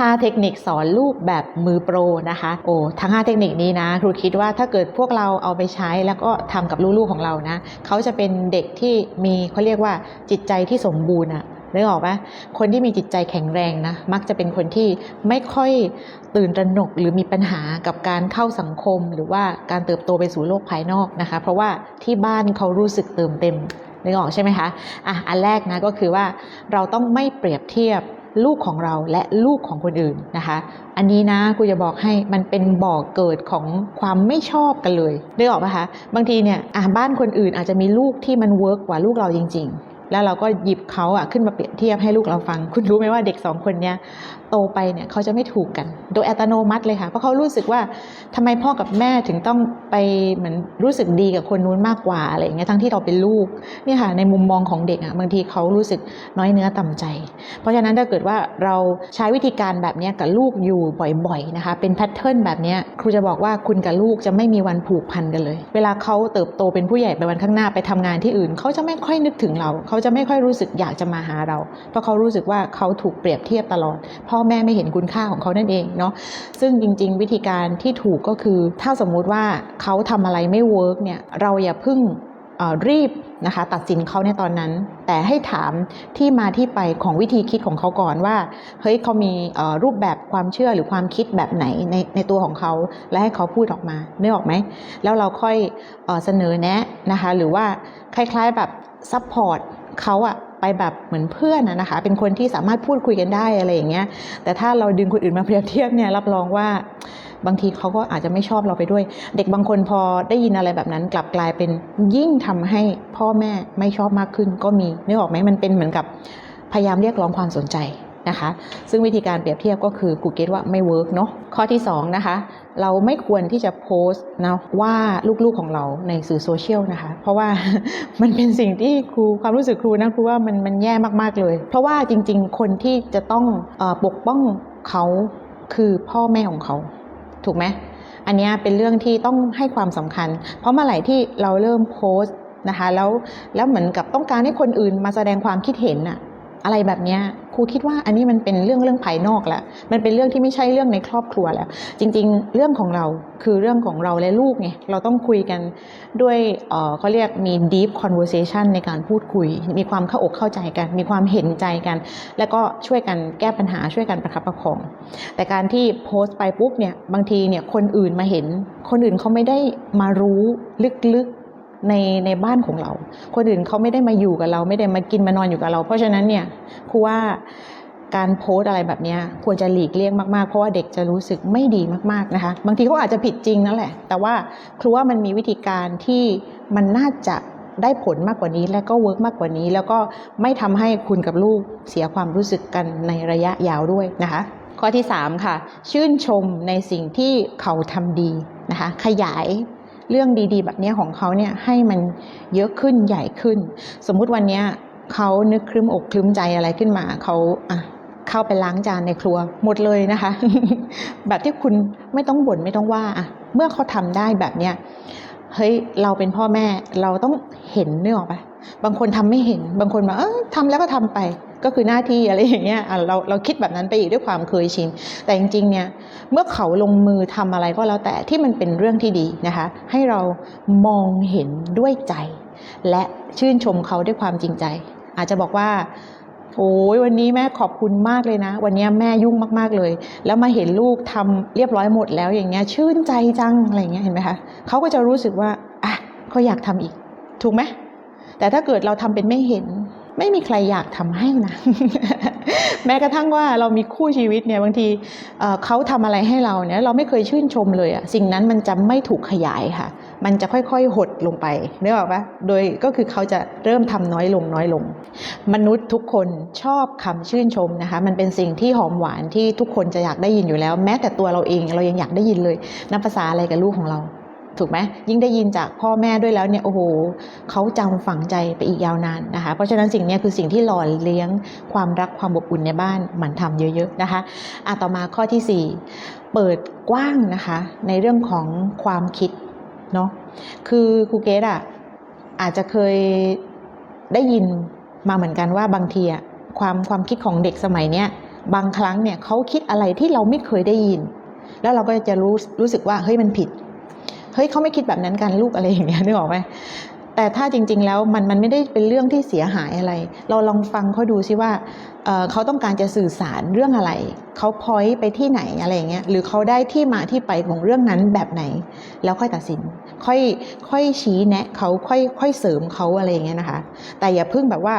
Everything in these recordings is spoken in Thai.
5 เทคนิคสอนลูกแบบมือโปรนะคะ โอ้ ทั้ง 5 เทคนิคนี้นะ ครูคิดว่าถ้าเกิดพวกเราเอาไปใช้แล้วก็ทำกับลูกๆของเรานะ เขาจะเป็นเด็กที่มีเขาเรียกว่าจิตใจที่สมบูรณ์อะนึกออกปะคนที่มีจิตใจแข็งแรงนะ มักจะเป็นคนที่ไม่ค่อยตื่นตระหนกหรือมีปัญหากับการเข้าสังคม หรือว่าการเติบโตไปสู่โลกภายนอกนะคะ เพราะว่าที่บ้านเขารู้สึกเติมเต็มนึกออกใช่ไหมคะ อะ อันแรกนะก็คือว่าเราต้องไม่เปรียบเทียบ ลูกของเราและลูกของคนอื่นนะคะ อันนี้นะกูจะบอกให้มันเป็นบ่อกเกิดของความไม่ชอบกันเลยได้ออกปะคะ บางทีเนี่ยอะบ้านคนอื่นอาจจะมีลูกที่มันเวิร์กกว่าลูกเราจริง ๆ แล้วเราก็หยิบเขาอะขึ้นมาเปรียบเทียบให้ลูกเราฟัง คุณรู้ไหมว่าเด็กสองคนเนี้ยโตไปเนี่ยเขาจะไม่ถูกกัน โดยอัตโนมัติเลยค่ะ เพราะเขารู้สึกว่าทำไมพ่อกับแม่ถึงต้องไปเหมือนรู้สึกดีกับคนนู้นมากกว่าอะไรอย่างเงี้ยทั้งที่เราเป็นลูกเนี่ยค่ะในมุมมองของเด็กอะบางทีเขารู้สึกน้อยเนื้อต่ำใจ เพราะฉะนั้นถ้าเกิดว่าเราใช้วิธีการแบบนี้กับลูกอยู่บ่อยๆนะคะ เป็นแพทเทิร์นแบบนี้ครูจะบอกว่าคุณกับลูกจะไม่มีวันผูกพันกันเลย เวลาเขาเติบโตเป็นผู้ใหญ่ไปวันข้างหน้าไปทำงานที่อื่นเขาจะไม่ค่อยนึกถึงเราเขาจะไม่ค่อยรู้สึกอยากจะมาหาเรา เพราะเขารู้สึกว่าเขาถูกเปรียบเทียบตลอด พ่อแม่ไม่เห็นคุณค่าของเขานั่นเองเนาะซึ่งจริง ๆ วิธีการที่ถูกก็คือ ถ้าสมมุติว่าเขาทำอะไรไม่เวิร์กเนี่ยเราอย่าพึ่งรีบนะคะตัดสินเขาในตอนนั้น แต่ให้ถามที่มาที่ไปของวิธีคิดของเขาก่อนว่าเฮ้ยเขามีรูปแบบความเชื่อหรือความคิดแบบไหนในในตัวของเขาและให้เขาพูดออกมาได้ออกไหมแล้วเราค่อยเอเสนอแนะนะคะหรือว่าคล้ายๆแบบซัพพอร์ต เขาอะไปแบบเหมือนเพื่อนอะนะคะ เป็นคนที่สามารถพูดคุยกันได้อะไรอย่างเงี้ย แต่ถ้าเราดึงคนอื่นมาเปรียบเทียบเนี่ยรับรองว่าบางทีเขาก็อาจจะไม่ชอบเราไปด้วย เด็กบางคนพอได้ยินอะไรแบบนั้น กลับกลายเป็นยิ่งทำให้พ่อแม่ไม่ชอบมากขึ้นก็มีนึกออกไหมมันเป็นเหมือนกับพยายามเรียกร้องความสนใจ นะคะ ซึ่งวิธีการเปรียบเทียบก็คือกูเก็ตว่าไม่เวิร์กเนาะข้อที่2นะคะเราไม่ควรที่จะโพสต์นะว่าลูกๆของเราในสื่อโซเชียลนะคะ เพราะว่ามันเป็นสิ่งที่ครูความรู้สึกครูนะครูว่ามันมันแย่มากๆเลย เพราะว่าจริงๆ คนที่จะต้องอปกป้องเขาคือพ่อแม่ของเขา ถูกไหมอันนี้เป็นเรื่องที่ต้องให้ความสำคัญ เพราะเมื่อไหร่ที่เราเริ่มโพสต์นะคะแล้วแล้วเหมือนกับต้องการให้คนอื่นมาแสดงความคิดเห็นอะอะไรแบบเนี้ย รูคิดว่าอันนี้มันเป็นเรื่องเรื่องภายนอกแล้วมันเป็นเรื่องที่ไม่ใช่เรื่องในครอบครัวแล้ว จริง ๆ เรื่องของเราคือเรื่องของเราและลูกไงเราต้องคุยกันด้วยเขาเรียกมี deep conversation ในการพูดคุย มีความเข้าอกเข้าใจกัน มีความเห็นใจกัน แล้วก็ช่วยกันแก้ปัญหาช่วยกันประคับประคอง แต่การที่โพสต์ไปปุ๊บเนี่ยบางทีเนี่ยคนอื่นมาเห็น คนอื่นเขาไม่ได้มารู้ลึกๆ ในในบ้านของเรา คนอื่นเขาไม่ได้มาอยู่กับเรา ไม่ได้มากินมานอนอยู่กับเรา เพราะฉะนั้นเนี่ยครูว่าการโพสต์อะไรแบบนี้ควรจะหลีกเลี่ยงมากๆ เพราะว่าเด็กจะรู้สึกไม่ดีมากๆนะคะ บางทีเขาอาจจะผิดจริงนั่นแหละ แต่ว่าครูว่ามันมีวิธีการที่มันน่าจะได้ผลมากกว่านี้และก็เวิร์กมากกว่านี้ แล้วก็ไม่ทำให้คุณกับลูกเสียความรู้สึกกันในระยะยาวด้วยนะคะ ข้อที่ 3 ค่ะ ชื่นชมในสิ่งที่เขาทำดีนะคะ ขยาย เรื่องดีๆ แบบนี้ของเขาเนี่ยให้มันเยอะขึ้นใหญ่ขึ้น สมมุติวันนี้เขานึกคลึ้มอกคลึ้มใจอะไรขึ้นมาเขาอะเข้าไปล้างจานในครัวหมดเลยนะคะ แบบที่คุณไม่ต้องบ่นไม่ต้องว่าอะเมื่อเขาทำได้แบบเนี้ยเฮ้ยเราเป็นพ่อแม่เราต้องเห็นเนื้อออกปะ บางคนทำไม่เห็น บางคนมาเออทำแล้วก็ทำไป ก็คือหน้าที่อะไรอย่างเงี้ยเราเราคิดแบบนั้นไปอีกด้วยความเคยชิน แต่จริงๆเนี่ยเมื่อเขาลงมือทำอะไรก็แล้วแต่ที่มันเป็นเรื่องที่ดีนะคะ ให้เรามองเห็นด้วยใจ และชื่นชมเขาด้วยความจริงใจ อาจจะบอกว่าโอ้ยวันนี้แม่ขอบคุณมากเลยนะ วันนี้แม่ยุ่งมากๆเลย แล้วมาเห็นลูกทำเรียบร้อยหมดแล้วอย่างเงี้ยชื่นใจจังอะไรเงี้ยเห็นไหมคะเขาก็จะรู้สึกว่าอะเขาอยากทำอีก ถูกไหม แต่ถ้าเกิดเราทำเป็นไม่เห็น ไม่มีใครอยากทำให้นะ แม้กระทั่งว่าเรามีคู่ชีวิตเนี่ยบางทีเเขาทำอะไรให้เราเนี่ยเราไม่เคยชื่นชมเลยอะสิ่งนั้นมันจะไม่ถูกขยายค่ะ มันจะค่อยๆหดลงไปนึกออกปะโดยก็คือเขาจะเริ่มทำน้อยลงน้อยลง มนุษย์ทุกคนชอบคำชื่นชมนะคะ มันเป็นสิ่งที่หอมหวานที่ทุกคนจะอยากได้ยินอยู่แล้ว แม้แต่ตัวเราเองเรายังอยากได้ยินเลยนับภาษาอะไรกับลูกของเรา ถูกไหมยิ่งได้ยินจากพ่อแม่ด้วยแล้วเนี่ยโอ้โหเขาจำฝังใจไปอีกยาวนานนะคะ เพราะฉะนั้นสิ่งนี้คือสิ่งที่หล่อเลี้ยงความรักความอบอุ่นในบ้านหมั่นทำเยอะๆนะคะอะต่อมาข้อที่สี่เปิดกว้างนะคะ ในเรื่องของความคิดเนาะคือครูเกดอะอาจจะเคยได้ยินมาเหมือนกันว่าบางทีอะความความคิดของเด็กสมัยเนี้ยบางครั้งเนี่ยเขาคิดอะไรที่เราไม่เคยได้ยิน แล้วเราก็จะรู้รู้สึกว่าเฮ้ยมันผิด เฮ้ยเขาไม่คิดแบบนั้นกันลูกอะไรอย่างเงี้ยนึกออกไหมแต่ถ้าจริง ๆ แล้วมันมันไม่ได้เป็นเรื่องที่เสียหายอะไร เราลองฟังเขาดูซิว่าเเขาต้องการจะสื่อสารเรื่องอะไร เขาพอยไปที่ไหนอะไรอย่างเงี้ยหรือเขาได้ที่มาที่ไปของเรื่องนั้นแบบไหน แล้วค่อยตัดสิน ค่อยค่อยชี้แนะเขาค่อยค่อยเสริมเขาอะไรอย่างเงี้ยนะคะ แต่อย่าเพิ่งแบบว่า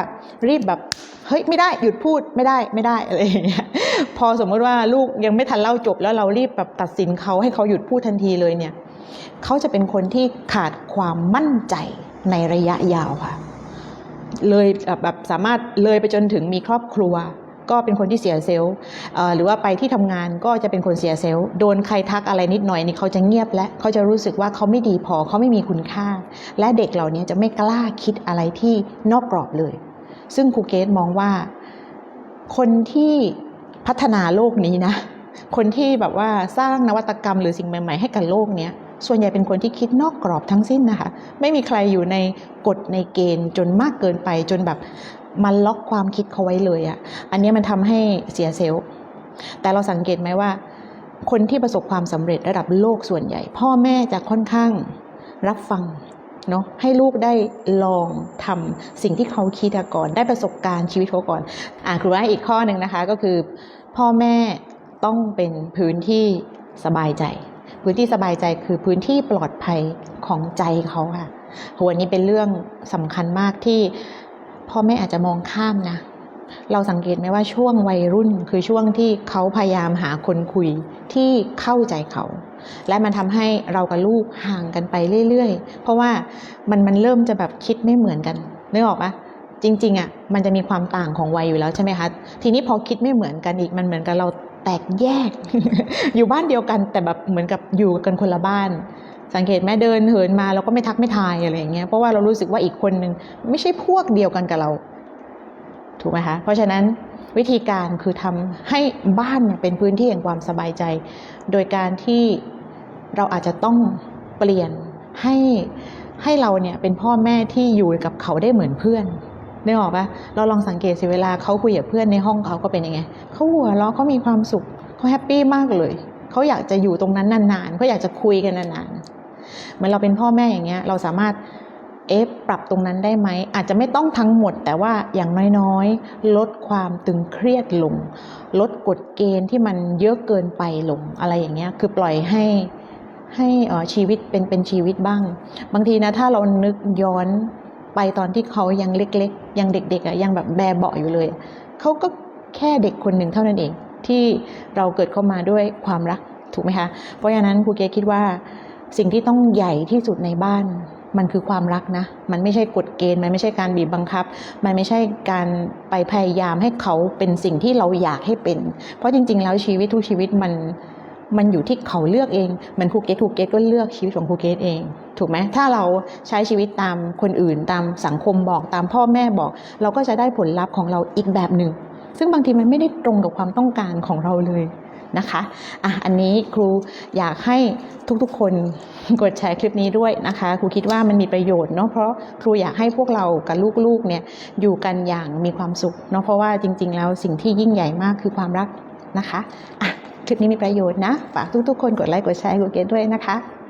รีบแบบเฮ้ยไม่ได้หยุดพูดไม่ได้ไม่ได้อะไรอย่างเงี้ยพอสมมติว่าลูกยังไม่ทันเล่าจบแล้วเรารีบแบบตัดสินเขาให้เขาหยุดพูดทันทีเลยเนี่ย เขาจะเป็นคนที่ขาดความมั่นใจในระยะยาวค่ะ เลยแบบสามารถเลยไปจนถึงมีครอบครัว ก็เป็นคนที่เสียเซลล์หรือว่าไปที่ทำงานก็จะเป็นคนเสียเซลล์โดนใครทักอะไรนิดหน่อยนี่เขาจะเงียบและเขาจะรู้สึกว่าเขาไม่ดีพอเขาไม่มีคุณค่า และเด็กเหล่านี้จะไม่กล้าคิดอะไรที่นอกกรอบเลย ซึ่งครูเกตมองว่าคนที่พัฒนาโลกนี้นะ คนที่แบบว่าสร้างนวัตกรรมหรือสิ่งใหม่ ๆ ให้กับโลกเนี้ย ส่วนใหญ่เป็นคนที่คิดนอกกรอบทั้งสิ้นนะคะ ไม่มีใครอยู่ในกฎในเกณฑ์จนมากเกินไปจนแบบมันล็อกความคิดเขาไว้เลยอะ่ะ อันนี้มันทำให้เสียเซลล์ แต่เราสังเกตไหมว่า คนที่ประสบความสำเร็จระดับโลกส่วนใหญ่ พ่อแม่จะค่อนข้างรับฟังเนาะให้ลูกได้ลองทำสิ่งที่เขาคิดก่อน ได้ประสบการณ์ชีวิตเขาก่อน อ่าครูว่าอีกข้อหนึ่งนะคะก็คือ พ่อแม่ต้องเป็นพื้นที่สบายใจ พื้นที่สบายใจคือพื้นที่ปลอดภัยของใจเขาค่ะโหอันนี้เป็นเรื่องสำคัญมากที่พ่อแม่อาจจะมองข้ามนะ เราสังเกตไหมว่าช่วงวัยรุ่นคือช่วงที่เขาพยายามหาคนคุยที่เข้าใจเขา และมันทำให้เรากับลูกห่างกันไปเรื่อยๆ เพราะว่ามันมันเริ่มจะแบบคิดไม่เหมือนกันนึกออกปะ จริงๆอะมันจะมีความต่างของวัยอยู่แล้วใช่ไหมคะ ทีนี้พอคิดไม่เหมือนกันอีกมันเหมือนกับเราแตกแยก อยู่บ้านเดียวกันแต่แบบเหมือนกับอยู่กันคนละบ้าน สังเกตแม่เดินเหินมาเราก็ไม่ทักไม่ทายอะไรอย่างเงี้ยเพราะว่าเรารู้สึกว่าอีกคนนึงไม่ใช่พวกเดียวกันกับเรา ถูกไหมคะเพราะฉะนั้นวิธีการคือทำให้บ้านเนี่ยเป็นพื้นที่แห่งความสบายใจ โดยการที่เราอาจจะต้องเปลี่ยนให้ให้เราเนี่ยเป็นพ่อแม่ที่อยู่กับเขาได้เหมือนเพื่อน นึกออกปะเราลองสังเกตสิเวลาเขาคุยกับเพื่อนในห้องเขาก็เป็นยังไงเขาหัวเราะเขามีความสุขเขาแฮปปี้มากเลยเขาอยากจะอยู่ตรงนั้นนานๆเขาอยากจะคุยกันนานๆเหมือนเราเป็นพ่อแม่อย่างเงี้ย เราสามารถเอฟปรับตรงนั้นได้ไหม อาจจะไม่ต้องทั้งหมด แต่ว่าอย่างน้อยๆ ลดความตึงเครียดลง ลดกฎเกณฑ์ที่มันเยอะเกินไปลงอะไรอย่างเงี้ย คือปล่อยให้ให้อ่อชีวิตเป็นเป็นชีวิตบ้าง บางทีนะถ้าเรานึกย้อน ไปตอนที่เขายังเล็กๆ ยังเด็กๆอะยังแบบแบเบาะอยู่เลย เขาก็แค่เด็กคนหนึ่งเท่านั้นเอง ที่เราเกิดเข้ามาด้วยความรักถูกไหมคะ เพราะฉะนั้นครูเกคิดว่าสิ่งที่ต้องใหญ่ที่สุดในบ้านมันคือความรักนะ มันไม่ใช่กฎเกณฑ์ มันไม่ใช่การบีบบังคับ มันไม่ใช่การไปพยายามให้เขาเป็นสิ่งที่เราอยากให้เป็น เพราะจริง ๆ แล้วชีวิตทุกชีวิตมัน มันอยู่ที่เขาเลือกเองมือนครูเกตครูเกตก็เลือกชีวิตของครูเกตเอง ถูกไหมถ้าเราใช้ชีวิตตามคนอื่น ตามสังคมบอกตามพ่อแม่บอก เราก็จะได้ผลลัพธ์ของเราอีกแบบหนึ่ง ซึ่งบางทีมันไม่ได้ตรงกับความต้องการของเราเลยนะคะอะอันนี้ครูอยากให้ทุกๆ คนกดแชร์คลิปนี้ด้วยนะคะ ครูคิดว่ามันมีประโยชน์เนาะ เพราะครูอยากให้พวกเรากับลูกๆ เนี่ยอยู่กันอย่างมีความสุขเนาะ เพราะว่าจริง ๆ แล้วสิ่งที่ยิ่งใหญ่มากคือความรักนะคะอะ ลิปนี้มีประโยชน์นะ ฝากทุกๆคนกดไลค์กดแชร์กดเกดด้วยนะคะ